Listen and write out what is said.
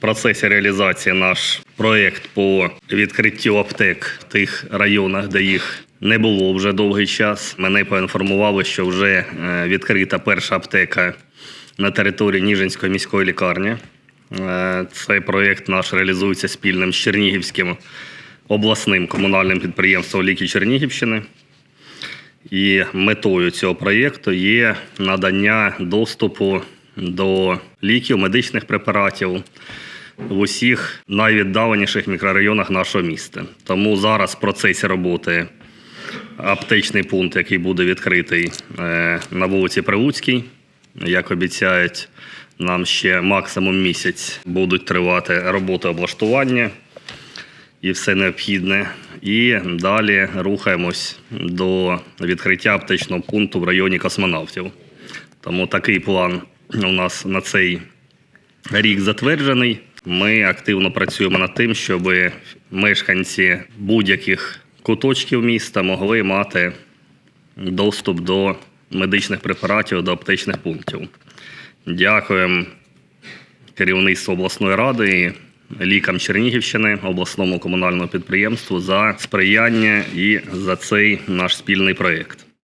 процесі реалізації наш проєкт по відкриттю аптек в тих районах, де їх не було вже довгий час. Мене поінформували, що вже е, відкрита перша аптека на території Ніжинської міської лікарні. Е, Цей проєкт наш реалізується спільним з Чернігівським обласним комунальним підприємством Ліки Чернігівщини. І метою цього проєкту є надання доступу до ліків, медичних препаратів в усіх найвіддаленіших мікрорайонах нашого міста. Тому зараз в процесі роботи аптечний пункт, який буде відкритий е, на вулиці Прилуцькій. Як обіцяють, нам ще максимум місяць будуть тривати роботи облаштування і все необхідне. І далі рухаємось до відкриття аптечного пункту в районі космонавтів. Тому такий план у нас на цей рік затверджений. Ми активно працюємо над тим, щоб мешканці будь-яких куточків міста могли мати доступ до медичних препаратів, до аптечних пунктів. Дякуємо керівництву обласної ради і лікам Чернігівщини, обласному комунальному підприємству за сприяння і за цей наш спільний проєкт.